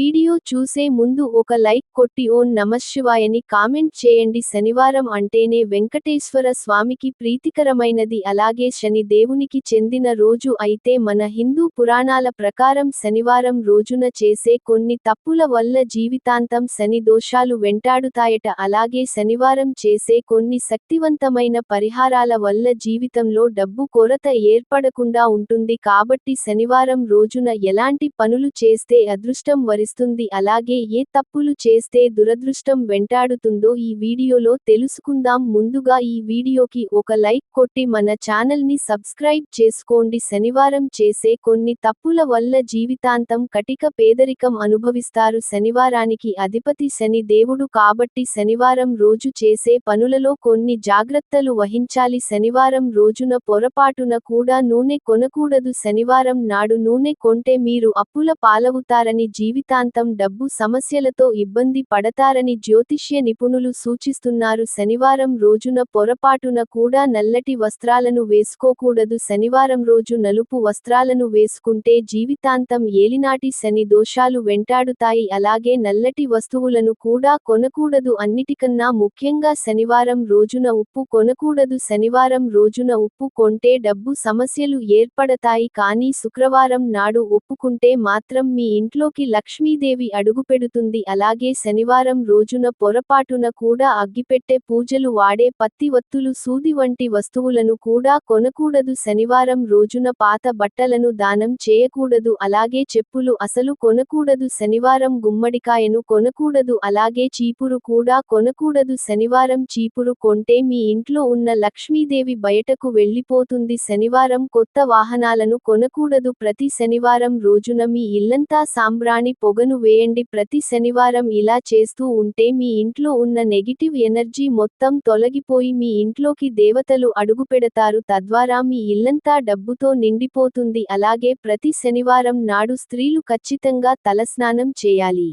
Video video చూసే ముందు ఒక లైక్ కొట్టి ఓ నమశివాయని కామెంట్ చేయండి. శనివారం అంటేనే వెంకటేశ్వర స్వామికి ప్రీతికరమైనది. అలాగే శని దేవునికి చెందిన రోజు అయితే మన హిందూ పురాణాల ప్రకారం శనివారం రోజున చేసే కొన్ని తప్పుల వల్ల జీవితాంతం శని దోషాలు వెంటాడుతాయట. అలాగే శనివారం చేసే కొన్ని శక్తివంతమైన పరిహారాల వల్ల జీవితంలో డబ్బు కొరత ఏర్పడకుండా ఉంటుంది. కాబట్టి శనివారం రోజున ఎలాంటి పనులు చేస్తే అదృష్టం వరిస్తుంది? అలాగే ఏ తప్పులు చేస్తే దురదృష్టం వెంటాడుతుందో ఈ వీడియోలో తెలుసుకుందాం. ముందుగా ఈ వీడియోకి ఒక లైక్ కొట్టి మన ఛానల్ని సబ్స్క్రైబ్ చేసుకోండి. శనివారం చేసే కొన్ని తప్పుల వల్ల జీవితాంతం కటిక పేదరికం అనుభవిస్తారు. శనివారానికి అధిపతి శని దేవుడు కాబట్టి శనివారం రోజు చేసే పనులలో కొన్ని జాగ్రత్తలు వహించాలి. శనివారం రోజున పొరపాటున కూడా నూనె కొనకూడదు. శనివారం నాడు నూనె కొంటే మీరు అప్పుల పాలవుతారని జీవితాంతం డబ్బు సమస్యలతో ఇబ్బంది పడతారని జ్యోతిష్య నిపుణులు సూచిస్తున్నారు. శనివారం రోజున పొరపాటున కూడా నల్లటి వస్త్రాలను వేసుకోకూడదు. శనివారం రోజు నలుపు వస్త్రాలను వేసుకుంటే జీవితాంతం ఏలినాటి శని దోషాలు వెంటాడుతాయి. అలాగే నల్లటి వస్తువులను కూడా కొనకూడదు. అన్నిటికన్నా ముఖ్యంగా శనివారం రోజున ఉప్పు కొనకూడదు. శనివారం రోజున ఉప్పు కొంటే డబ్బు సమస్యలు ఏర్పడతాయి. కానీ శుక్రవారం నాడు ఒప్పుకుంటే మాత్రం మీ ఇంట్లోకి లక్ష్మీదేవి అడుగుపెడుతుంది. అలాగే శనివారం రోజున పొరపాటున కూడా అగ్గిపెట్టె పూజలు వాడే పత్తి వత్తులు సూది వంటి వస్తువులను కూడా కొనకూడదు. శనివారం రోజున పాత బట్టలను దానం చేయకూడదు. అలాగే చెప్పులు అసలు కొనకూడదు. శనివారం గుమ్మడికాయను కొనకూడదు. అలాగే చీపురు కూడా కొనకూడదు. శనివారం చీపురు కొంటే మీ ఇంట్లో ఉన్న లక్ష్మీదేవి బయటకు వెళ్ళిపోతుంది శనివారం కొత్త వాహనాలను కొనకూడదు. ప్రతి శనివారం రోజున మీ ఇల్లంతా సాంబ్రాణి పొగను వేయండి. ప్రతి శనివారం ఇలా చేస్తూ ఉంటే మీ ఇంట్లో ఉన్న నెగిటివ్ ఎనర్జీ మొత్తం తొలగిపోయి మీ ఇంట్లోకి దేవతలు అడుగుపెడతారు. తద్వారా మీ ఇల్లంతా డబ్బుతో నిండిపోతుంది. అలాగే ప్రతి శనివారం నాడు స్త్రీలు ఖచ్చితంగా తలస్నానం చేయాలి.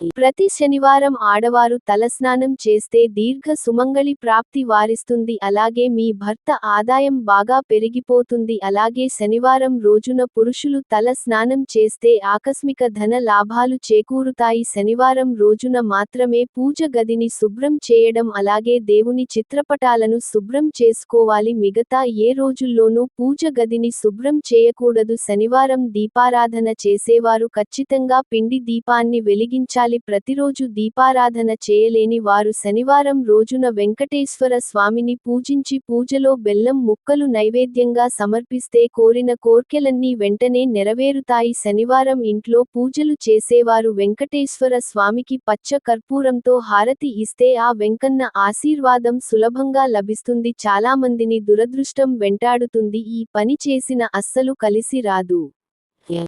ప్రతి శనివారం ఆడవారు తలస్నానం చేస్తే దీర్ఘ సుమంగళి ప్రాప్తి వారిస్తుంది. అలాగే మీ భర్త ఆదాయం బాగా పెరిగిపోతుంది. అలాగే శనివారం రోజున పురుషులు తల స్నానం చేస్తే ఆకస్మిక ధన లాభాలు చేకూరుతాయి. శనివారం రోజున మాత్రమే పూజ గదిని శుభ్రం చేయడం అలాగే దేవుని చిత్రపటాలను శుభ్రం చేసుకోవాలి. మిగతా ఏ రోజుల్లోనూ పూజ గదిని శుభ్రం చేయకూడదు. శనివారం దీపారాధన చేసేవారు ఖచ్చితంగా పిండి దీపాన్ని వెలిగించాలి. ప్రతిరోజు దీపారాధన చేయలేని వారు శనివారం రోజున వెంకటేశ్వర స్వామిని పూజించి పూజలో బెల్లం ముక్కలు నైవేద్యంగా సమర్పిస్తే కోరిన కోర్కెలన్నీ వెంటనే నెరవేరుతాయి. శనివారం ఇంట్లో పూజలు చేసేవారు వెంకటేశ్వర స్వామికి పచ్చ కర్పూరంతో హారతి ఇస్తే ఆ వెంకన్న ఆశీర్వాదం సులభంగా లభిస్తుంది. చాలామందిని దురదృష్టం వెంటాడుతుంది. ఈ పని చేసిన అస్సలు కలిసి రాదు.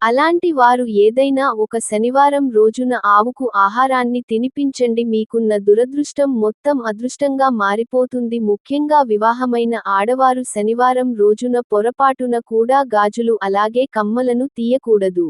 అలాంటి వారు ఏదైనా ఒక శనివారం రోజున ఆవుకు ఆహారాన్ని తినిపించండి. మీకున్న దురదృష్టం మొత్తం అదృష్టంగా మారిపోతుంది. ముఖ్యంగా వివాహమైన ఆడవారు శనివారం రోజున పొరపాటున కూడా గాజులు అలాగే కమ్మలను తీయకూడదు.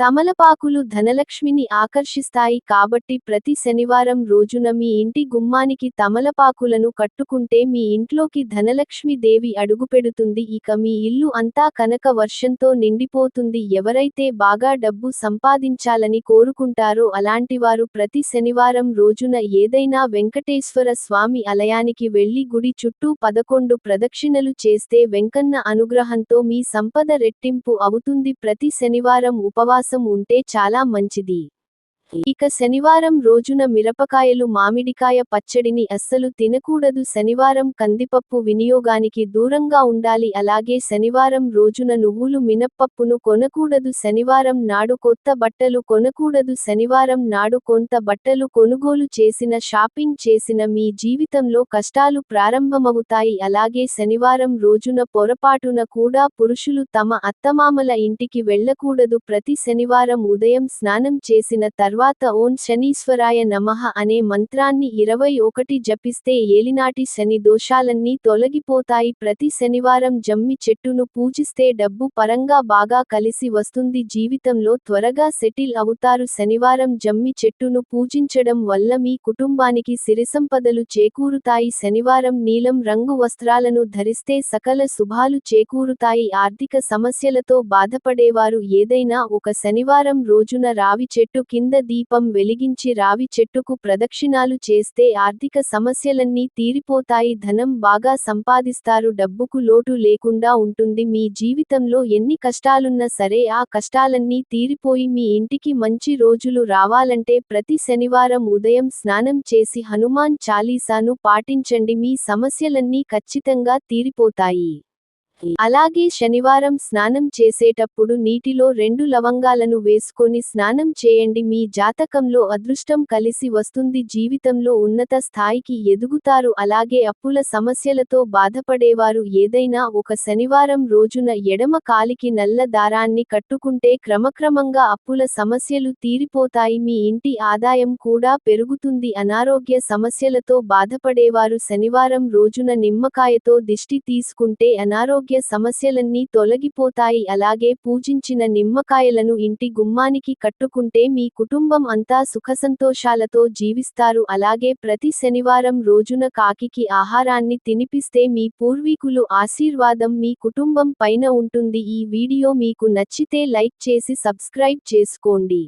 తమలపాకులు ధనలక్ష్మిని ఆకర్షిస్తాయి కాబట్టి ప్రతి శనివారం రోజున మీ ఇంటి గుమ్మానికి తమలపాకులను కట్టుకుంటే మీ ఇంట్లోకి ధనలక్ష్మి దేవి అడుగుపెడుతుంది. ఇక మీ ఇల్లు అంతా కనక వర్షంతో నిండిపోతుంది. ఎవరైతే బాగా డబ్బు సంపాదించాలని కోరుకుంటారో అలాంటివారు ప్రతి శనివారం రోజున ఏదైనా వెంకటేశ్వర స్వామి ఆలయానికి వెళ్ళి గుడి చుట్టూ పదకొండు ప్రదక్షిణలు చేస్తే వెంకన్న అనుగ్రహంతో మీ సంపద రెట్టింపు అవుతుంది. ప్రతి శనివారం ఉపవాసం ఉంటే చాలా మంచిది. ఇక శనివారం రోజున మిరపకాయలు మామిడికాయ పచ్చడిని అస్సలు తినకూడదు. శనివారం కందిపప్పు వినియోగానికి దూరంగా ఉండాలి. అలాగే శనివారం రోజున నువ్వులు మినప్పప్పును కొనకూడదు. శనివారం నాడు కొత్త బట్టలు కొనకూడదు. శనివారం నాడు కొంత బట్టలు కొనుగోలు చేసిన షాపింగ్ చేసిన మీ జీవితంలో కష్టాలు ప్రారంభమవుతాయి. అలాగే శనివారం రోజున పొరపాటున కూడా పురుషులు తమ అత్తమామల ఇంటికి వెళ్ళకూడదు. ప్రతి శనివారం ఉదయం స్నానం చేసిన తర్వాత తర్వాత ఓం శనీశ్వరాయ నమః అనే మంత్రాన్ని ఇరవై ఒకటి జపిస్తే ఏలినాటి శని దోషాలన్నీ తొలగిపోతాయి. ప్రతి శనివారం జమ్మి చెట్టును పూజిస్తే డబ్బు పరంగా బాగా కలిసి వస్తుంది. జీవితంలో త్వరగా సెటిల్ అవుతారు. శనివారం జమ్మి చెట్టును పూజించడం వల్ల మీ కుటుంబానికి సిరిసంపదలు చేకూరుతాయి. శనివారం నీలం రంగు వస్త్రాలను ధరిస్తే సకల శుభాలు చేకూరుతాయి. ఆర్థిక సమస్యలతో బాధపడేవారు ఏదైనా ఒక శనివారం రోజున రావి చెట్టు కింద దీపం వెలిగించి రావి చెట్టుకు ప్రదక్షిణాలు చేస్తే ఆర్థిక సమస్యలన్నీ తీరిపోతాయి. ధనం బాగా సంపాదిస్తారు. డబ్బుకు లోటు లేకుండా ఉంటుంది. మీ జీవితంలో ఎన్ని కష్టాలున్నా సరే ఆ కష్టాలన్నీ తీరిపోయి మీ ఇంటికి మంచి రోజులు రావాలంటే ప్రతి శనివారం ఉదయం స్నానం చేసి హనుమాన్ చాలీసాను పాటించండి. మీ సమస్యలన్నీ ఖచ్చితంగా తీరిపోతాయి. అలాగే శనివారం స్నానం చేసేటప్పుడు నీటిలో రెండు లవంగాలను వేసుకొని స్నానం చేయండి. మీ జాతకంలో అదృష్టం కలిసి వస్తుంది. జీవితంలో ఉన్నత స్థాయికి ఎదుగుతారు. అలాగే అప్పుల సమస్యలతో బాధపడేవారు ఏదైనా ఒక శనివారం రోజున ఎడమ కాలికి నల్ల దారాన్ని కట్టుకుంటే క్రమక్రమంగా అప్పుల సమస్యలు తీరిపోతాయి. మీ ఇంటి ఆదాయం కూడా పెరుగుతుంది. అనారోగ్య సమస్యలతో బాధపడేవారు శనివారం రోజున నిమ్మకాయతో దిష్టి తీసుకుంటే అనారోగ్య సమస్యలన్నీ తొలగిపోతాయి. అలాగే పూజించిన నిమ్మకాయలను ఇంటి గుమ్మానికి కట్టుకుంటే మీ కుటుంబం అంతా సుఖసంతోషాలతో జీవిస్తారు. అలాగే ప్రతి శనివారం రోజున కాకికి ఆహారాన్ని తినిపిస్తే మీ పూర్వీకులు ఆశీర్వాదం మీ కుటుంబం పైన ఉంటుంది. ఈ వీడియో మీకు నచ్చితే లైక్ చేసి సబ్స్క్రైబ్ చేసుకోండి.